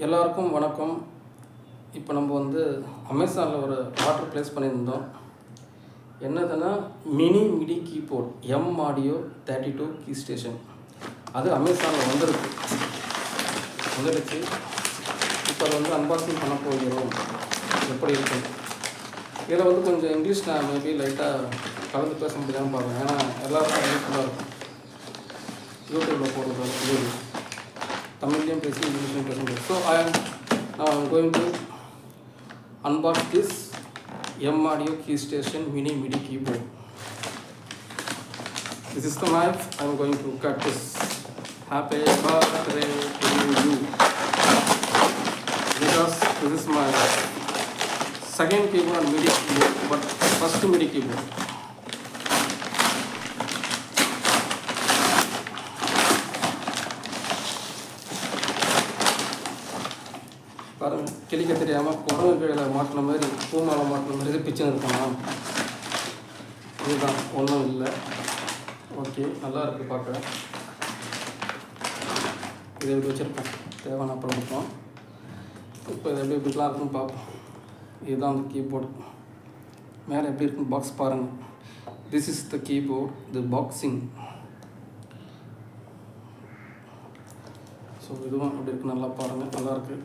எல்லாருக்கும் வணக்கம். இப்போ நம்ம வந்து அமேசானில் ஒரு ஆர்டர் ப்ளேஸ் பண்ணியிருந்தோம். என்னதுன்னா mini MIDI keyboard M audio thirty two key station அது அமேசானில் வந்துருக்கு. வந்துடுச்சு. இப்போ அதை வந்து அன்பாக்சிங் பண்ண போகிறோம். எப்படி இருக்கும் இதில் வந்து கொஞ்சம் இங்கிலீஷ் நான் மேபி லைட்டாக கலந்து பேச முடியாமல் பார்க்குறேன். ஏன்னா எல்லாருக்கும் யூஸ்ஃபுல்லாக இருக்கும். யூடியூப்பில் போடுறது Tamil medium. So I am now I'm going to unbox this M Audio Key Station Mini MIDI keyboard. This is the knife. I'm going to cut this. Happy birthday to you. Because this is my second keyboard MIDI keyboard, but first MIDI keyboard. கிளிக்க தெரியாமல் குரங்கு கீழே மாட்டின மாதிரி பூமாலை மாட்டின மாதிரி இது பிச்சுன்னு இருக்கலாம் இதுதான். ஒன்றும் இல்லை. ஓகே. நல்லா இருக்குது பார்க்க. இதை எப்படி வச்சுருப்பேன்? தேவையான அப்புறம் இருக்கும் இப்போ இது எப்படி எப்படிலாம் இருக்குன்னு பார்ப்போம். இதுதான் அந்த கீபோர்டு மேலே எப்படி இருக்குன்னு பாக்ஸ் பாருங்கள் this is the keyboard the boxing so இதுவும் அப்படி இருக்குது நல்லா பாருங்கள் நல்லாயிருக்கு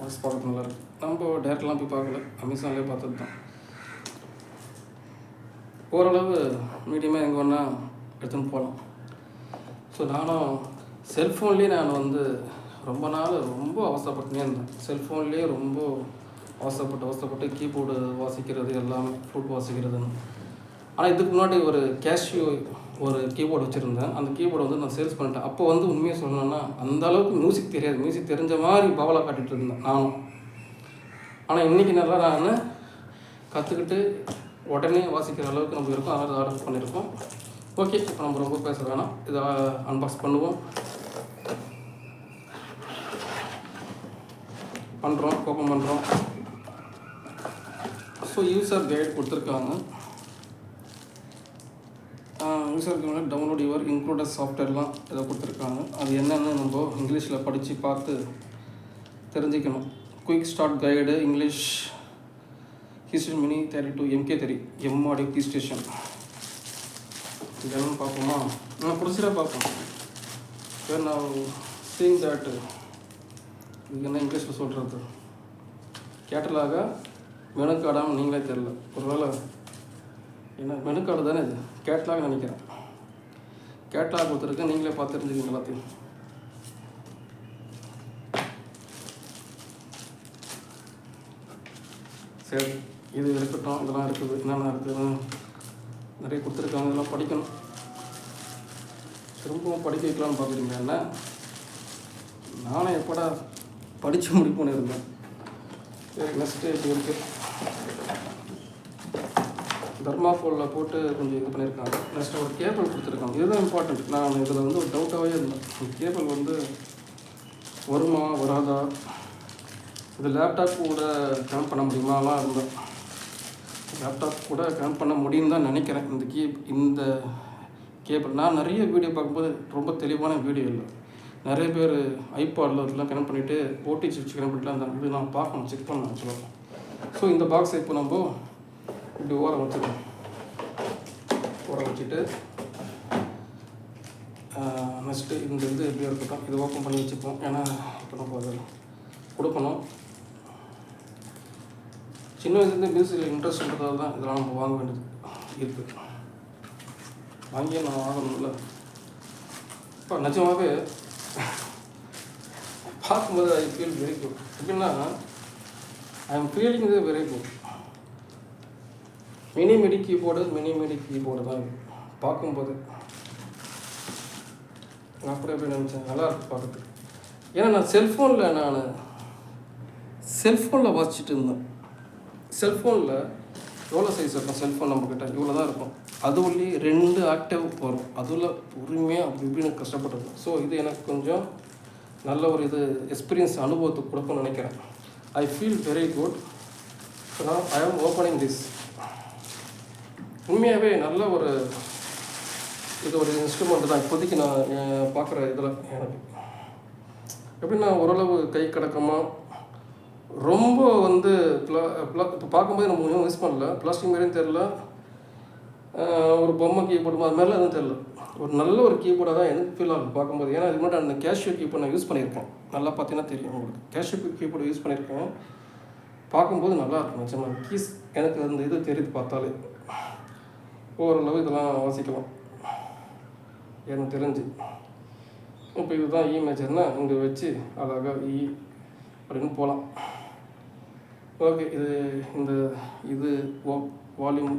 வாய்ஸ் ப்ராடக்ட் நல்லாயிருக்கு நல்லா நம்ம டேரெக்ட்லாம் போய் பார்க்கல. அமேசான்லேயே பார்த்தது தான் ஓரளவு மீடியமாக எங்கே வேணால் எடுத்துன்னு போகலாம் ஸோ நானும் செல்ஃபோன்லேயே நான் வந்து ரொம்ப நாள் ரொம்ப அவசரப்பட்டுனே இருந்தேன். செல்ஃபோன்லேயே ரொம்ப அவசரப்பட்டு அவசரப்பட்டு கீபோர்டு வாசிக்கிறது எல்லாமே ஃபுட் வாசிக்கிறதுன்னு. ஆனால் இதுக்கு முன்னாடி ஒரு கேஷ்யூ ஒரு கீபோர்டு வச்சுருந்தேன். அந்த கீபோர்டு வந்து நான் சேல்ஸ் பண்ணிட்டேன். அப்போ வந்து உண்மையை சொல்லணும்னா அந்த அளவுக்கு மியூசிக் தெரியாது. மியூசிக் தெரிஞ்ச மாதிரி பவலாக காட்டிகிட்டு இருந்தேன் நானும். ஆனால் இன்றைக்கி நல்லா நான் கற்றுக்கிட்டு உடனே வாசிக்கிற அளவுக்கு நம்ம இருக்கோம். அதனால் ஆர்டர் பண்ணியிருக்கோம். ஓகே இப்போ நம்ம ரொம்ப பேச வேணாம். இதை uh, அன்பாக்ஸ் பண்ணுவோம். பண்ணுறோம் கோபம் பண்ணுறோம் ஸோ யூஸர் கைட் கொடுத்துருக்காங்க. புதுசாக கைட் டவுன்லோட் யுவர் இன்க்ளூடட் சாஃப்ட்வேர்லாம் இதை கொடுத்துருக்காங்க. அது என்னென்னு நம்ம இங்கிலீஷில் படித்து பார்த்து தெரிஞ்சுக்கணும். Quick start guide English history mini thirty two M K தெரி எம்மாடி டி ஸ்டேஷன் இதெல்லாம் பார்ப்போமா? நான் பிடிச்சிட பார்ப்போம். வேறு நான் சீங் தட் இது என்ன இங்கிலீஷில் சொல்கிறது கேட்டலாக? மெனுக்காடாமல் நீங்களே தெரில ஒருவேளை என்ன மெனுக்காடு தானே இது? கேட்டலாக நினைக்கிறேன். கேட்லாக் கொடுத்துருக்கேன் நீங்களே பார்த்து தெரிஞ்சுக்கங்க எல்லாத்தையும். சரி இது இருக்கட்டும். இதெல்லாம் இருக்குது. என்னென்ன இருக்குதுன்னு நிறைய கொடுத்துருக்காங்க. இதெல்லாம் படிக்கணும். திரும்பவும் படிக்க வைக்கலாம்னு பார்க்குறீங்க என்ன? நானும் எப்படா படித்து முடிப்போன்னு இருந்தேன். சரி நெக்ஸ்ட்டு இப்படி இருக்குது தெர்மாஃபோலில் போட்டு கொஞ்சம் இது பண்ணியிருக்காங்க. நெக்ஸ்ட் ஒரு கேபிள் கொடுத்துருக்காங்க. இதுதான் இம்பார்ட்டண்ட் நான் இதில் வந்து ஒரு டவுட்டாகவே இருந்தேன். கேபிள் வந்து வருமா வராதா? இது லேப்டாப் கூட கனெக்ட் பண்ண முடியுமாலாம் இருந்தேன். லேப்டாப் கூட கனெக்ட் பண்ண முடியும்னு தான் நினைக்கிறேன். இந்த கீ இந்த கேபிள் நான் நிறைய வீடியோ பார்க்கும்போது ரொம்ப தெளிவான வீடியோ இல்லை. நிறைய பேர் ஐபாடில் இதெல்லாம் கனெக்ட் பண்ணிவிட்டு ஓடிஜி வச்சு கனெக்ட் பண்ணிட்டு அந்த இது நான் பார்க்கணும் செக் பண்ணணும் ஆக்சுவலாக ஸோ இந்த பாக்ஸை இப்போ நம்ம இப்படி ஓரம் வச்சுக்கணும் ஊற வச்சுட்டு நெக்ஸ்ட்டு இந்த இது எப்படியோ இருக்கட்டும் இது ஓப்பன் பண்ணி வச்சுப்போம். ஏன்னா இப்போ நம்ம அதை கொடுக்கணும். சின்ன வயசுலேருந்து மியூசிக்கில் இன்ட்ரெஸ்ட் இருக்கிறது தான் இதெல்லாம் நம்ம வாங்க வேண்டியது இருக்குது வாங்கியே நான் வாங்கணும்ல இப்போ நிஜமாகவே பார்க்கும்போது ஐ ஃபீல் வெரி குட் எப்படின்னா ஐ எம் ஃபீலிங் இது very good mini MIDI keyboard mini MIDI keyboard தான் இது பார்க்கும்போது நான் அப்படி எப்படி நினச்சேன் நல்லா இருக்கு பார்க்குறதுக்கு. ஏன்னா நான் செல்ஃபோனில் நான் செல்ஃபோனில் வாசிச்சுட்டு இருந்தேன். செல்ஃபோனில் எவ்வளோ சைஸ் இருக்கும்? செல்ஃபோன் நம்மக்கிட்ட இவ்வளோ தான் இருக்கும். அது உள்ளே ரெண்டு ஆக்டிவ் வரும். அதில் பொறுமையாக அப்படி இப்படின்னு கஷ்டப்பட்டிருக்கும் ஸோ இது எனக்கு கொஞ்சம் நல்ல ஒரு இது எக்ஸ்பீரியன்ஸ் அனுபவத்தை கொடுக்கும்னு நினைக்கிறேன். I feel very good I am opening this உண்மையாகவே நல்ல ஒரு இது ஒரு இன்ஸ்ட்ருமெண்ட் தான். இப்போதைக்கு நான் பார்க்குற இதில் எனக்கு எப்படின்னா ஓரளவு கை கடக்கமாக ரொம்ப வந்து ப்ளா ப்ளா இப்போ பார்க்கும்போது நம்ம ஒன்றும் யூஸ் பண்ணல. பிளாஸ்டிக் மாதிரியும் தெரில ஒரு பொம்மை கீபோர்டு அது மாதிரிலாம் எதுவும் தெரில ஒரு நல்ல ஒரு கீபோர்டாக தான் எனக்கு ஃபீல் ஆகும் பார்க்கும்போது. ஏன்னா இது மட்டும் அந்த கேஷ்யூ கீபோர்ட் நான் யூஸ் பண்ணியிருக்கேன். நல்லா பார்த்தீங்கன்னா தெரியும் உங்களுக்கு. கேஷ்யூ கீபோர்டு யூஸ் பண்ணியிருக்கேன். பார்க்கும்போது நல்லா இருக்கும். நிச்சயமாக கீஸ் எனக்கு அந்த இது தெரியுது பார்த்தாலே. ஓரளவு இதெல்லாம் வாசிக்கலாம் எனக்கு தெரிஞ்சு. இப்போ இதுதான் e இ மேஜர்னா இங்கே வச்சு அழகாக இ e அப்படின்னு போகலாம் ஓகே இது இந்த இது volume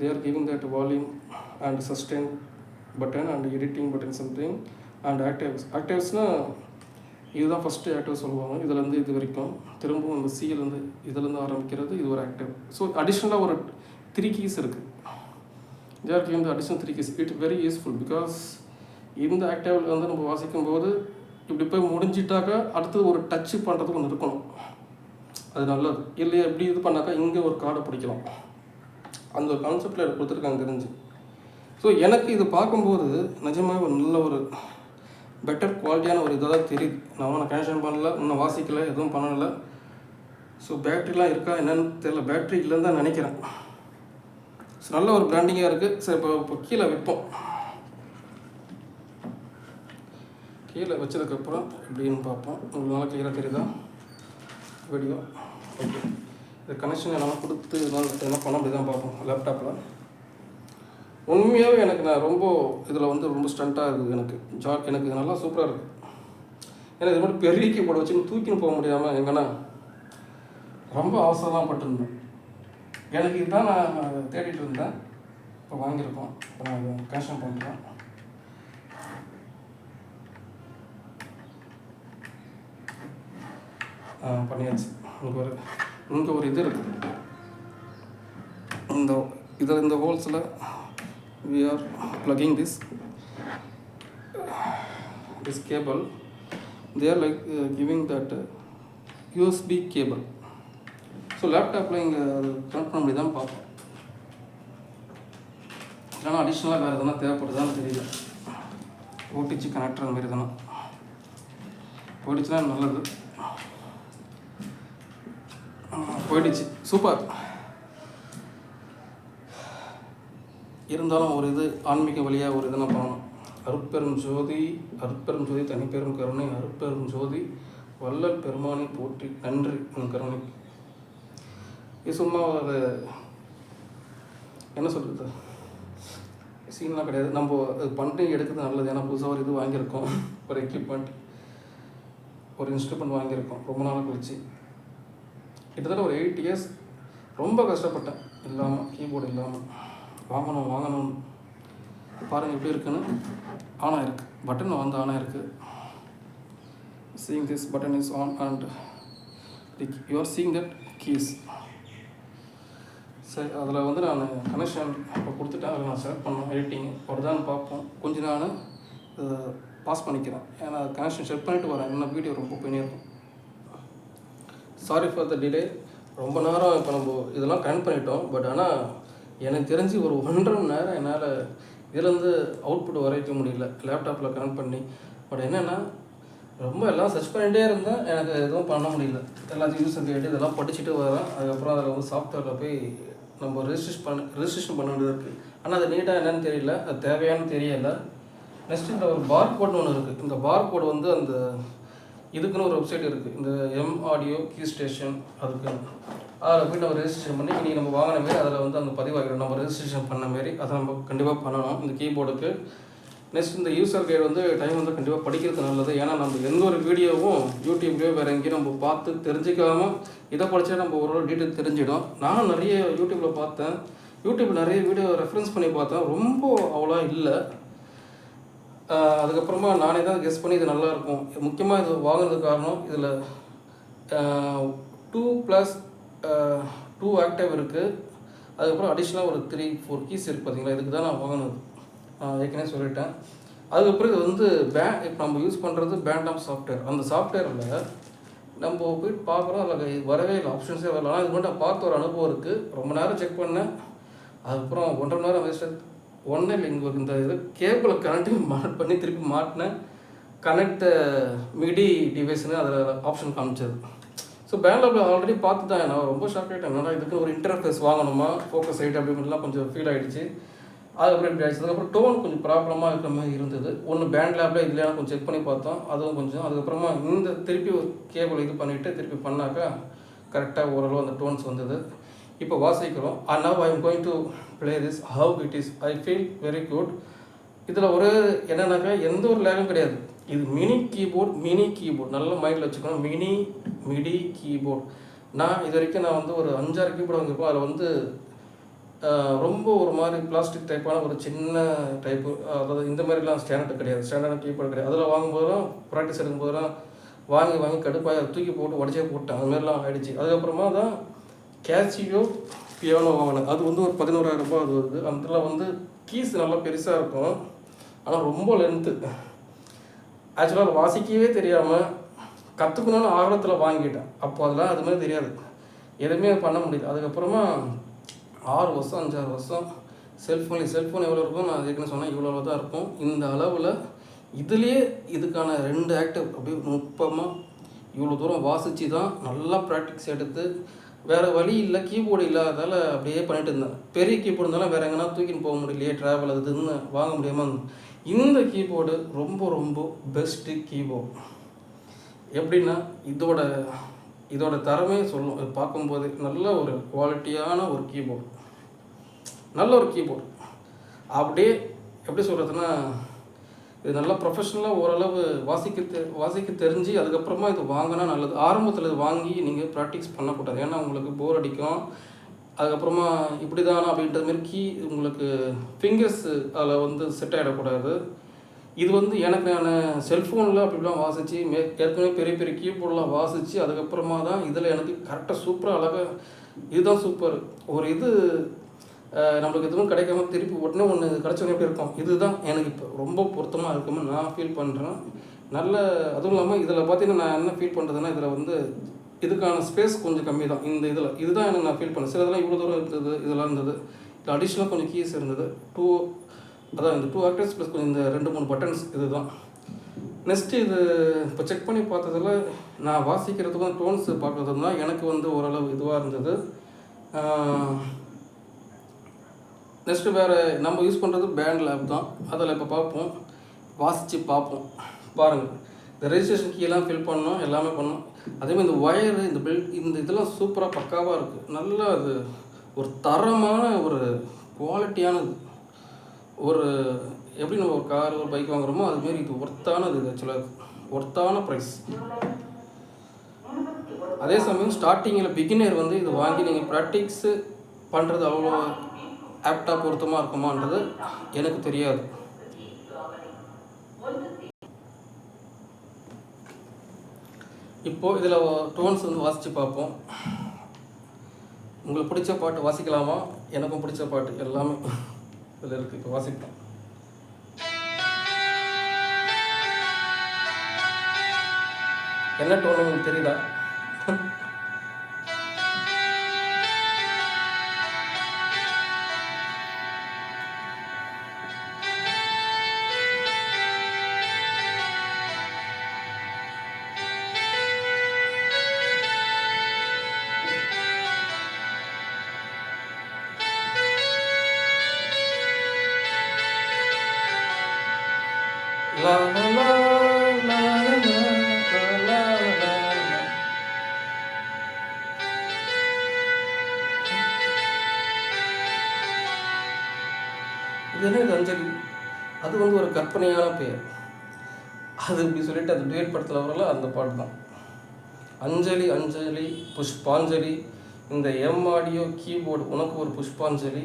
there are giving volume and and button and editing button button and and ஆக்டிவ்ஸ்னால் இதுதான் ஃபஸ்ட்டு ஆக்டிவ் சொல்லுவாங்க. இதுலேருந்து இது வரைக்கும் திரும்பவும் இந்த சியிலேருந்து இதுலேருந்து ஆரம்பிக்கிறது இது ஒரு ஆக்டிவ் ஸோ அடிஷ்னலாக ஒரு த்ரீ கீஸ் இருக்குது ஜேஆர்கி வந்து additional three keys it very useful because இந்த ஆக்டிவில் வந்து நம்ம வாசிக்கும் போது இப்படி போய் முடிஞ்சிட்டாக்கா அடுத்தது ஒரு டச்சு பண்ணுறதுக்கு ஒன்று இருக்கணும். அது நல்லது. இல்லையா எப்படி இது பண்ணாக்கா இங்கே ஒரு கார்டை பிடிக்கலாம். அந்த ஒரு கான்செப்டில் கொடுத்துருக்காங்க தெரிஞ்சு ஸோ எனக்கு இது பார்க்கும்போது நிஜமாக ஒரு நல்ல ஒரு பெட்டர் குவாலிட்டியான ஒரு இதாக தான் தெரியுது. நான் ஒன்றும் கனெக்ஷன் பண்ணல இன்னும் வாசிக்கல எதுவும் பண்ணலை. ஸோ பேட்ரிலாம் இருக்கா என்னன்னு தெரியல. பேட்ரி இல்லைன்னு தான் நினைக்கிறேன். ஸோ நல்ல ஒரு பிராண்டிங்காக இருக்குது சரி இப்போ இப்போ கீழே விற்போம் கீழே வச்சதுக்கப்புறம் எப்படின்னு பார்ப்போம். உங்களுக்கு நல்லா கிளியராக தெரியுதா? வீடியோ ஓகே இது கனெக்ஷன் எல்லாம் கொடுத்து இதெல்லாம் என்ன பண்ண அப்படி தான் பார்ப்போம் லேப்டாப்பில் உண்மையாகவே எனக்கு நான் ரொம்ப இதில் வந்து ரொம்ப ஸ்டண்ட்டாக இருக்குது எனக்கு. ஜா எனக்கு இது நல்லா சூப்பராக இருக்குது ஏன்னா இது மட்டும் பெரிய கீபோர்டு வச்சுன்னு தூக்கின்னு போக முடியாமல் எங்கன்னா ரொம்ப அவசரமாக பட்டிருந்தேன். எனக்கு இதுதான் நான் தேடிட்டு இருந்தேன். இப்போ வாங்கியிருக்கோம். இப்போ நான் கேன்சல் பண்ணுறோம் பண்ணியாச்சு. இங்கே ஒரு இங்கே ஒரு இது இருக்குது இந்த இதில் இந்த ஹோல்ஸில் we are plugging this this cable. They are like uh, giving that uh, USB cable. So லேப்டாப்பில் இங்கே அது கனெக்ட் பண்ண முடியுதான்னு பார்ப்போம். இல்லைனா அடிஷ்னலாக வேறு எதனா தேவைப்படுதான்னு தெரியல. ஓட்டிச்சு கனெக்டர் அந்த மாதிரி தானே போயிடுச்சுன்னா நல்லது. போயிடுச்சு. சூப்பர். இருந்தாலும் ஒரு இது ஆன்மீக வழியாக ஒரு இது நான் பண்ணணும். அருட்பெரும் ஜோதி அருட்பெரும் ஜோதி தனிப்பெரும் கருணை அருட்பெரும் ஜோதி வள்ளல் பெருமானை போற்றி நன்றி உன் கருணை இது சும்மா ஒரு என்ன சொல்கிறது சீன்லாம் கிடையாது. நம்ம அது பண்ணி எடுக்கிறது நல்லது. ஏன்னா புதுசாக ஒரு இது வாங்கியிருக்கோம். ஒரு எக்யூப்மெண்ட் ஒரு இன்ஸ்ட்ருமெண்ட் வாங்கியிருக்கோம். ரொம்ப நாள் கழிச்சு. கிட்டத்தட்ட ஒரு எயிட் இயர்ஸ் ரொம்ப கஷ்டப்பட்டேன். இல்லாமல் கீபோர்டு இல்லாமல் வாங்கணும் வாங்கணும் பாருங்கள் எப்படி இருக்குன்னு ஆனாக இருக்குது பட்டன் வந்து ஆனாக இருக்குது seeing this button is on and you are seeing that keys சரி அதில் வந்து நான் கனெக்ஷன் இப்போ கொடுத்துட்டேன். அதில் நான் செலக்ட் பண்ணோம் எடிட்டிங் வருதான்னு பார்ப்போம். கொஞ்ச நாள் பாஸ் பண்ணிக்கிறேன். ஏன்னா கனெக்ஷன் செக் பண்ணிட்டு வரேன். என்ன வீடியோ ரொம்ப பண்ணியிருக்கும் சாரி ஃபார் த டிலே ரொம்ப நேரம் இப்போ நம்ம இதெல்லாம் கனெக்ட் பண்ணிட்டோம். பட் ஆனால் எனக்கு தெரிஞ்சு ஒரு ஒன்றரை மணி நேரம் என்னால் இதுலேருந்து அவுட்புட் வரைக்க முடியல. லேப்டாப்பில் கனெக்ட் பண்ணி. பட் என்னென்னா ரொம்ப எல்லாம் சர்ச் பண்ணிகிட்டே இருந்தேன். எனக்கு எதுவும் பண்ண முடியல. எல்லாத்தையும் யூஸ் கேட்டு இதெல்லாம் படிச்சுட்டு வரேன். அதுக்கப்புறம் அதில் வந்து சாஃப்ட்வேரில் போய் நம்ம ரெஜிஸ்ட்ரேஷன் பண்ண ரெஜிஸ்ட்ரேஷன் பண்ண வேண்டியது இருக்குது ஆனால் அது நீட்டாக என்னென்னு தெரியல. அது தேவையானு தெரியல. நெக்ஸ்ட் இந்த ஒரு பார் கோட்னு ஒன்று இருக்குது இந்த பார் கோட் வந்து அந்த இதுக்குன்னு ஒரு வெப்சைட் இருக்குது இந்த எம் ஆடியோ கீ ஸ்டேஷன் அதுக்கு. அதில் போய் நம்ம ரெஜிஸ்ட்ரேஷன் பண்ணி இன்றைக்கி நம்ம வாங்கின மாரி அதில் வந்து அந்த பதிவாகிடும். நம்ம ரெஜிஸ்ட்ரேஷன் பண்ண மாரி அதை நம்ம கண்டிப்பாக பண்ணணும். இந்த கீபோர்டுக்கு நெக்ஸ்ட் இந்த யூசர் கைடு வந்து டைம் வந்து கண்டிப்பாக படிக்கிறது நல்லது. ஏன்னா நம்ம எந்த ஒரு வீடியோவும் யூடியூப்லேயோ வேறு எங்கேயும் நம்ம பார்த்து தெரிஞ்சுக்காம இதை படித்தா நம்ம ஒரு டீட்டெயில் தெரிஞ்சிடும். நானும் நிறைய யூடியூப்பில் பார்த்தேன். யூடியூப் நிறைய வீடியோ ரெஃபரன்ஸ் பண்ணி பார்த்தேன். ரொம்ப அவ்வளோ இல்லை. அதுக்கப்புறமா நானே தான் கெஸ் பண்ணி இது நல்லாயிருக்கும் முக்கியமாக இது வாங்கினதுக்கு காரணம் இதில் டூ ப்ளஸ் டூ ஆக்டிவ் இருக்குது அதுக்கப்புறம் அடிஷ்னலாக ஒரு த்ரீ ஃபோர் கீஸ் இருக்குது பார்த்தீங்களா? இதுக்கு தான் நான் வாங்கினது. ஏற்கனவே சொல்லிட்டேன். அதுக்கப்புறம் இது வந்து பே இப்போ நம்ம யூஸ் பண்ணுறது பேண்டம் சாஃப்ட்வேர் அந்த சாஃப்ட்வேரில் நம்ம போயிட்டு பார்க்குறோம். அதில் வரவே இல்லை. ஆப்ஷன்ஸே வரல. ஆனால் இது மட்டும் நான் பார்த்த ஒரு அனுபவம் இருக்குது ரொம்ப நேரம் செக் பண்ணேன். அதுக்கப்புறம் ஒன்றரை மணி நேரம் வேஸ்ட் ஒன்றே இல்லை. இங்கே இந்த இது கேபிளை கரண்ட்டையும் மாட் பண்ணி திருப்பி மாட்டினேன். கனெக்ட் மிடி டிவைஸ்னு அதில் ஆப்ஷன் காமிச்சது. ஸோ பேங்க்ல ஆல்ரெடி பார்த்து தான் நான் ரொம்ப ஷாக் ஆகிட்டேன் என்னடா இதுக்கு ஒரு இன்டர்ஃபேஸ் வாங்கணுமா? ஃபோக்கஸ் ஆகிட்டு அப்படின்லாம் கொஞ்சம் ஃபீல் ஆகிடுச்சு அதுக்கப்புறம் இப்படி ஆயிடுச்சு. அதுக்கப்புறம் டோன் கொஞ்சம் ப்ராப்ளமாக இருக்கிற மாதிரி இருந்தது. ஒன்று பேண்ட் லேபில் இல்லையா கொஞ்சம் செக் பண்ணி பார்த்தோம். அதுவும் கொஞ்சம் அதுக்கப்புறமா இந்த திருப்பி கேபிள் இது பண்ணிவிட்டு திருப்பி பண்ணாக்கா கரெக்டாக ஓரளவு அந்த டோன்ஸ் வந்தது. இப்போ வாசிக்கிறோம். And now I am going to play this how it is I feel very good இதில் ஒரு என்னன்னாக்கா எந்த ஒரு லேகும் கிடையாது. இது மினி கீபோர்ட் மினி கீபோர்ட் நல்ல மைண்டில் வச்சுக்கணும். மினி மிடி கீபோர்ட் நான் இது வரைக்கும் நான் வந்து ஒரு அஞ்சாறு கீபோர்டு வாங்கியிருப்போம் அதில் வந்து ரொம்ப ஒரு மாதிரி பிளாஸ்டிக் டைப்பான ஒரு சின்ன டைப்பு அதாவது இந்த மாதிரிலாம் ஸ்டாண்டர்ட் கிடையாது. ஸ்டாண்டர்டான கீபோர்டு கிடையாது. அதில் வாங்கும்போதெல்லாம் ப்ராக்டிஸ் எடுக்கும்போதெல்லாம் வாங்கி வாங்கி கடுப்பாக தூக்கி போட்டு உடச்சே போட்டேன். அது மாதிரிலாம் ஆகிடுச்சு அதுக்கப்புறமா தான் கேசியோ பியானோ வாங்கினேன். அது வந்து ஒரு பதினோராயிரம் ரூபாய் அது வருது. அதில் வந்து கீஸ் நல்லா பெருசாக இருக்கும். ஆனால் ரொம்ப லென்த்து ஆக்சுவலாக வாசிக்கவே தெரியாமல் கற்றுக்கணும்னு ஆர்வத்தில் வாங்கிட்டேன். அப்போ அதெல்லாம் அது மாதிரி தெரியாது. எதுவுமே பண்ண முடியல. அதுக்கப்புறமா ஆறு வருஷம் அஞ்சாறு வருஷம் செல்ஃபோன் செல்ஃபோன் எவ்வளோ இருக்கும் நான் ஏற்கனவே சொன்னேன் இவ்வளோ தான் இருக்கும். இந்த அளவில் இதுலேயே இதுக்கான ரெண்டு ஆக்டிவ் அப்படியே நுட்பமாக இவ்வளோ தூரம் வாசித்து தான் நல்லா ப்ராக்டிக்ஸ் எடுத்து வேறு வழி இல்லை கீபோர்டு இல்லாததால் அப்படியே பண்ணிட்டு இருந்தேன். பெரிய கீபோர்டு இருந்தாலும் வேறு எங்கன்னா தூக்கின்னு போக முடியலையே ட்ராவல் அது இதுன்னு வாங்க முடியாமல் இந்த கீபோர்டு ரொம்ப ரொம்ப பெஸ்ட்டு கீபோர்டு எப்படின்னா இதோட இதோட தரமே சொல்லும் அது பார்க்கும்போது நல்ல ஒரு குவாலிட்டியான ஒரு கீபோர்டு நல்ல ஒரு கீபோர்டு அப்படியே எப்படி சொல்கிறதுன்னா இது நல்லா ப்ரொஃபஷனலாக ஓரளவு வாசிக்க தெ வாசிக்க தெரிஞ்சு அதுக்கப்புறமா இது வாங்கினா நல்லது. ஆரம்பத்தில் இது வாங்கி நீங்கள் ப்ராக்டிஸ் பண்ணக்கூடாது. ஏன்னா உங்களுக்கு போர் அடிக்கும். அதுக்கப்புறமா இப்படி தானா அப்படின்றது மாதிரி கீ உங்களுக்கு ஃபிங்கர்ஸ் அதில் வந்து செட் ஆகிடக்கூடாது இது வந்து எனக்கு நான் செல்ஃபோனில் அப்படிலாம் வாசித்து மே ஏற்கனவே பெரிய பெரிய கீபோர்டெலாம் வாசித்து அதுக்கப்புறமா தான் இதில் எனக்கு கரெக்டாக சூப்பராக அழகாக இதுதான் சூப்பர் ஒரு இது நம்மளுக்கு எதுவும் கிடைக்காம திருப்பி உடனே ஒன்று கிடச்சோன்னே எப்படி இருக்கும்? இதுதான் எனக்கு இப்போ ரொம்ப பொருத்தமாக இருக்கும்னு நான் ஃபீல் பண்ணுறேன் நல்ல அதுவும் இல்லாமல் இதில் பார்த்தீங்கன்னா நான் என்ன ஃபீல் பண்ணுறதுன்னா இதில் வந்து இதுக்கான ஸ்பேஸ் கொஞ்சம் கம்மி தான் இந்த இதில். இதுதான் எனக்கு நான் ஃபீல் பண்ணேன். சில இதெல்லாம் இவ்வளோ தூரம் இருந்தது இதெல்லாம் இருந்தது. இதில் அடிஷ்னலாக கொஞ்சம் கீஸ் இருந்தது. டூ அதான் இந்த டூ ஆக்டர்ஸ் ப்ளஸ் கொஞ்சம் இந்த ரெண்டு மூணு பட்டன்ஸ் இதுதான். நெக்ஸ்ட்டு இது இப்போ செக் பண்ணி பார்த்ததில் நான் வாசிக்கிறதுக்கும் டோன்ஸ் பார்க்குறதும் தான் எனக்கு வந்து ஓரளவு இதுவாக இருந்தது. நெக்ஸ்ட்டு வேறு நம்ம யூஸ் பண்ணுறது பேண்ட் லேப் தான். அதில் இப்போ பார்ப்போம். வாசித்து பார்ப்போம். பாருங்கள் இந்த ரெஜிஸ்ட்ரேஷன் கீயெல்லாம் ஃபில் பண்ணோம் எல்லாமே பண்ணோம் அதேமாதிரி இந்த ஒயரு இந்த பில் இந்த இதெல்லாம் சூப்பராக பக்காவாக இருக்குது நல்லா அது ஒரு தரமான ஒரு குவாலிட்டியானது ஒரு எப்படி நம்ம ஒரு கார் ஒரு பைக் வாங்குறோமோ அதுமாரி இது ஒர்த்தானது இது ஆக்சுவலாக ஒர்த்தான ப்ரைஸ் அதே சமயம் ஸ்டார்டிங்கில் பிகினர் வந்து இது வாங்கி நீங்கள் ப்ராக்டிக்ஸு பண்ணுறது அவ்வளோ ஆப்டாக பொருத்தமாக இருக்குமான்றது எனக்கு தெரியாது. இப்போது இதில் டோன்ஸ் வந்து வாசித்து பார்ப்போம். உங்களுக்கு பிடிச்ச பாட்டு வாசிக்கலாமா? எனக்கும் பிடிச்ச பாட்டு எல்லாமே இதில் இருக்குது இப்போ வாசிப்போம். என்ன டோன் உங்களுக்கு தெரியுதா? லா லா லா இது அஞ்சலி? அது வந்து ஒரு கற்பனையான பெயர். அது இப்படி சொல்லிட்டு அந்த டேட் படத்தில் வரல அந்த பாட்டு தான் அஞ்சலி அஞ்சலி புஷ்பாஞ்சலி இந்த எம் ஆடியோ கீபோர்டு உனக்கு ஒரு புஷ்பாஞ்சலி.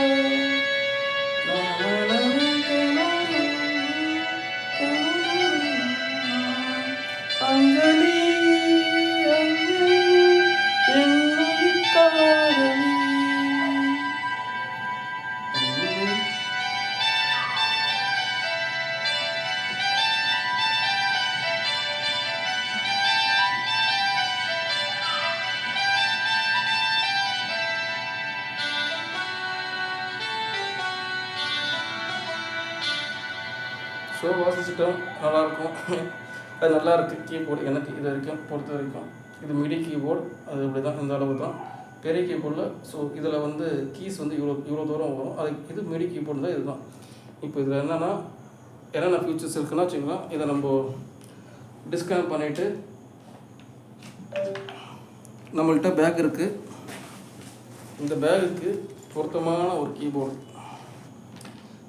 and ஸோ வாசிச்சிட்டோம் நல்லாயிருக்கும். அது நல்லா இருக்குது கீபோர்டு எனக்கு இது வரைக்கும் பொறுத்த வரைக்கும். இது மிடி கீபோர்டு. அது இப்படி தான் இந்த அளவு தான் பெரிய கீபோர்டில் ஸோ இதில் வந்து கீஸ் வந்து இவ்வளோ இவ்வளோ தூரம் வரும். அது இது மிடி கீபோர்டு தான் இதுதான். இப்போ இதில் என்னென்னா என்னென்ன ஃபீச்சர்ஸ் இருக்குன்னா வச்சுக்கலாம் இதை நம்ம டிஸ்கனெக்ட் பண்ணிவிட்டு நம்மள்கிட்ட பேக் இருக்குது இந்த பேகுக்கு பொருத்தமான ஒரு கீபோர்டு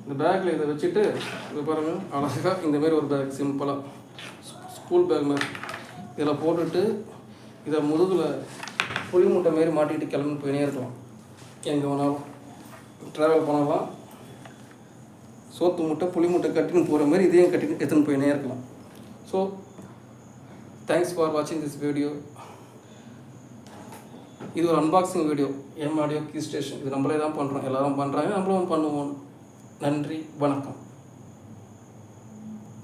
இந்த பேக்கில் இதை வச்சுட்டு இதை பாருங்கள் அழகாக இந்தமாரி ஒரு பேக் சிம்பிளாக ஸ்கூல் பேக் மாதிரி. இதில் போட்டுட்டு இதை முதுகில் புளி மூட்டை மாரி மாட்டிக்கிட்டு கிளம்பி போயினே இருக்கலாம். எங்கே வேணாலும். ட்ராவல் பண்ணலாம். சோத்து மூட்டை புளி மூட்டை கட்டின்னு போகிற மாதிரி இதையும் கட்டின்னு எடுத்துன்னு போயினே இருக்கலாம். ஸோ தேங்க்ஸ் ஃபார் வாட்சிங் திஸ் வீடியோ இது ஒரு unboxing video M audio key station இது நம்மளே தான் பண்ணுறோம் எல்லாரும் பண்ணுறாங்க நம்மளும் பண்ணுவோம். நன்றி வணக்கம்.